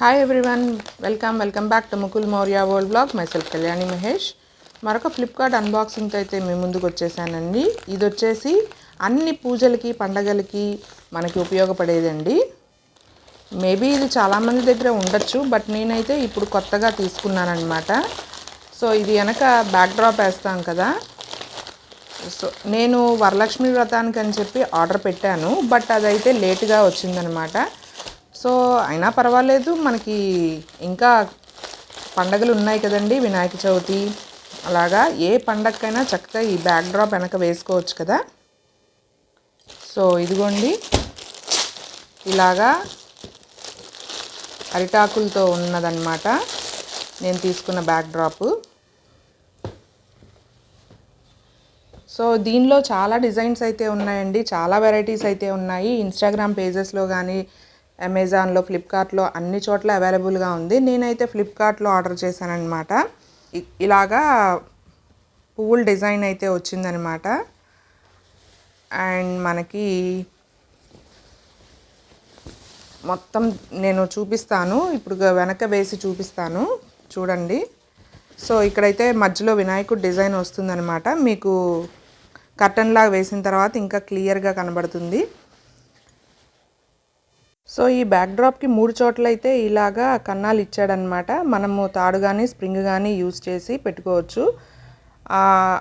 Hi everyone welcome welcome back to Mukul Maurya world vlog myself Kalyani Mahesh మరొక Flipkart అన్బాక్సింగ్తో అయితే మీ ముందుకు వచ్చేసానండి. ఇది వచ్చేసి అన్ని పూజలకి పండగలకి మనకి ఉపయోగపడేదండి. మేబీ ఇది చాలామంది దగ్గర ఉండొచ్చు బట్ నేనైతే ఇప్పుడు కొత్తగా తీసుకున్నానమాట సో ఇది వెనక బ్యాక్ డ్రాప్ వేస్తాం కదా. సో నేను వరలక్ష్మి వ్రతానికి అని చెప్పి ఆర్డర్ పెట్టాను బట్ అదైతే లేట్గా వచ్చిందనమాట సో అయినా పర్వాలేదు. మనకి ఇంకా పండగలు ఉన్నాయి కదండి వినాయక చవితి. అలాగా ఏ పండగకైనా చక్కగా ఈ బ్యాక్ డ్రాప్ వెనక వేసుకోవచ్చు కదా. సో ఇదిగోండి. ఇలాగా అరిటాకులతో ఉన్నదన్నమాట. నేను తీసుకున్న బ్యాక్ డ్రాప్ సో దీనిలో చాలా డిజైన్స్ అయితే ఉన్నాయండి. చాలా వెరైటీస్ అయితే ఉన్నాయి. ఇన్స్టాగ్రామ్ పేజెస్లో కానీ అమెజాన్లో ఫ్లిప్కార్ట్లో అన్ని చోట్ల అవైలబుల్గా ఉంది. నేనైతే ఫ్లిప్కార్ట్లో ఆర్డర్ చేశానమాట ఇలాగా పువ్వుల డిజైన్ అయితే వచ్చిందనమాట అండ్ మనకి మొత్తం నేను చూపిస్తాను. ఇప్పుడు వెనక వేసి చూపిస్తాను. చూడండి. సో ఇక్కడైతే మధ్యలో వినాయకుడు డిజైన్ వస్తుందనమాట మీకు కర్టన్ లాగా వేసిన తర్వాత ఇంకా క్లియర్గా కనబడుతుంది. సో ఈ బ్యాక్ డ్రాప్కి మూడు చోట్ల అయితే ఇలాగా కన్నాలు ఇచ్చాడనమాట మనము తాడు కానీ స్ప్రింగ్ కానీ యూజ్ చేసి పెట్టుకోవచ్చు.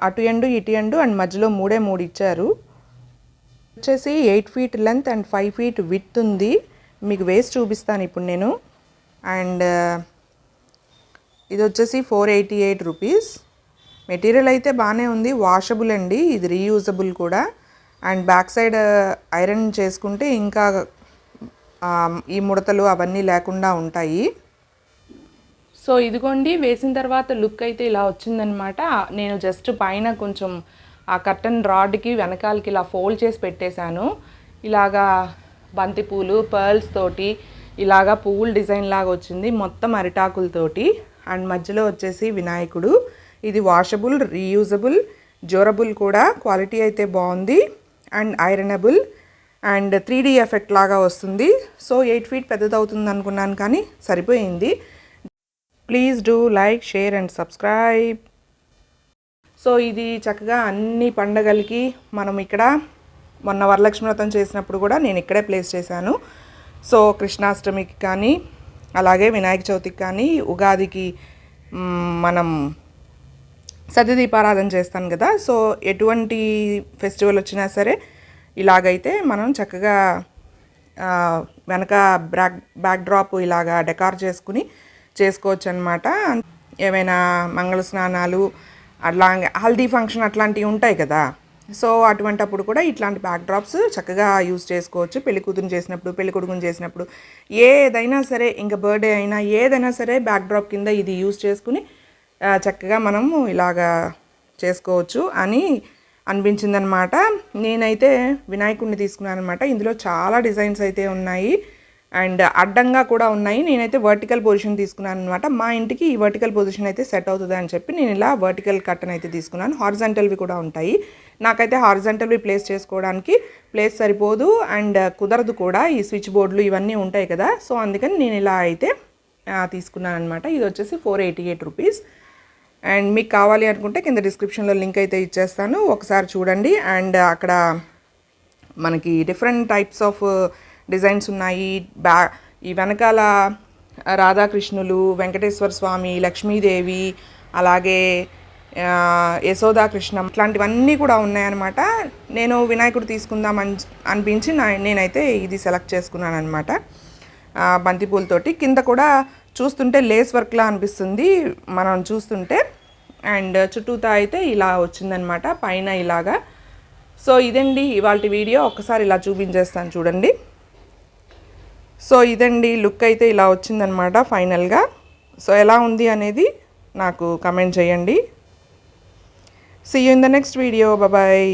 అటు ఎండు ఇటు ఎండు అండ్ మధ్యలో మూడే మూడు ఇచ్చారు. వచ్చేసి eight feet length and five feet width ఉంది. మీకు వేస్ట్ చూపిస్తాను ఇప్పుడు నేను. అండ్ ఇది వచ్చేసి four eighty eight rupees material అయితే బాగానే ఉంది. వాషబుల్ అండి. ఇది రీయూజబుల్ కూడా. అండ్ బ్యాక్ సైడ్ ఐరన్ చేసుకుంటే ఇంకా ఈ ముడతలు అవన్నీ లేకుండా ఉంటాయి. సో ఇదిగోండి వేసిన తర్వాత లుక్ అయితే ఇలా వచ్చిందనమాట. నేను జస్ట్ పైన కొంచెం ఆ కర్టన్ రాడ్కి వెనకాలకి ఇలా ఫోల్డ్ చేసి పెట్టేశాను. ఇలాగా బంతిపూలు పర్ల్స్ తోటి ఇలాగా పువ్వుల డిజైన్ లాగా వచ్చింది మొత్తం అరిటాకులతోటి అండ్ మధ్యలో వచ్చేసి వినాయకుడు. ఇది వాషబుల్ రీయూజబుల్ డ్యూరబుల్ కూడా. క్వాలిటీ అయితే బాగుంది. And ironable. And three D effect లాగా వస్తుంది. సో ఎయిట్ ఫీట్ పెద్దది అవుతుంది అనుకున్నాను కానీ సరిపోయింది. Please do like share and subscribe so ఇది చక్కగా అన్ని పండగలకి మనం ఇక్కడ మొన్న వరలక్ష్మి వ్రతం చేసినప్పుడు కూడా నేను ఇక్కడే ప్లేస్ చేశాను. సో కృష్ణాష్టమికి కానీ అలాగే వినాయక చవితికి కానీ ఉగాదికి మనం సత్యదీపారాధన చేస్తాను కదా. సో ఎటువంటి ఫెస్టివల్ వచ్చినా సరే ఇలాగైతే మనం చక్కగా వెనక బ్యాక్ బ్యాక్ డ్రాప్ ఇలాగా డెకార్ చేసుకుని చేసుకోవచ్చు అనమాట ఏమైనా మంగళ స్నానాలు అట్లా హల్దీ ఫంక్షన్ అట్లాంటివి ఉంటాయి కదా. సో అటువంటప్పుడు కూడా ఇట్లాంటి బ్యాక్ డ్రాప్స్ చక్కగా యూజ్ చేసుకోవచ్చు. పెళ్ళి కూతురు చేసినప్పుడు పెళ్ళి కొడుకుని చేసినప్పుడు ఏదైనా సరే ఇంకా బర్త్డే అయినా ఏదైనా సరే బ్యాక్ డ్రాప్ కింద ఇది యూజ్ చేసుకుని చక్కగా మనము ఇలాగా చేసుకోవచ్చు అని అనిపించిందనమాట. నేనైతే వినాయకుడిని తీసుకున్నాను అనమాట ఇందులో చాలా డిజైన్స్ అయితే ఉన్నాయి. అండ్ అడ్డంగా కూడా ఉన్నాయి. నేనైతే వర్టికల్ పొజిషన్ తీసుకున్నాను అనమాట మా ఇంటికి ఈ వర్టికల్ పొజిషన్ అయితే సెట్ అవుతుంది అని చెప్పి నేను ఇలా వర్టికల్ కట్టన్ అయితే తీసుకున్నాను. హార్జెంటల్వి కూడా ఉంటాయి. నాకైతే హార్జెంటల్వి ప్లేస్ చేసుకోవడానికి ప్లేస్ సరిపోదు. అండ్ కుదరదు కూడా. ఈ స్విచ్ బోర్డులు ఇవన్నీ ఉంటాయి కదా. సో అందుకని నేను ఇలా అయితే తీసుకున్నాను అనమాట ఇది వచ్చేసి four eighty eight rupees. And మీకు కావాలి అనుకుంటే కింద డిస్క్రిప్షన్లో లింక్ అయితే ఇచ్చేస్తాను. ఒకసారి చూడండి. అండ్ అక్కడ మనకి డిఫరెంట్ టైప్స్ ఆఫ్ డిజైన్స్ ఉన్నాయి. బ్యా ఈ వెనకాల రాధాకృష్ణులు వెంకటేశ్వర స్వామి లక్ష్మీదేవి అలాగే యశోదాకృష్ణ ఇట్లాంటివన్నీ కూడా ఉన్నాయన్నమాట. నేను వినాయకుడు తీసుకుందాం అని అనిపించి నేనైతే ఇది సెలెక్ట్ చేసుకున్నాను అనమాట బంతిపూలతోటి. కింద కూడా చూస్తుంటే లేస్ వర్క్లా అనిపిస్తుంది. మనం చూస్తుంటే అండ్ చుట్టూతా అయితే ఇలా వచ్చిందనమాట. పైన ఇలాగా. సో ఇదండి ఇవాళ వీడియో. ఒకసారి ఇలా చూపించేస్తాను చూడండి. సో ఇదండి లుక్ అయితే ఇలా వచ్చిందనమాట ఫైనల్గా. సో ఎలా ఉంది అనేది నాకు కమెంట్ చేయండి. See you in the next video bye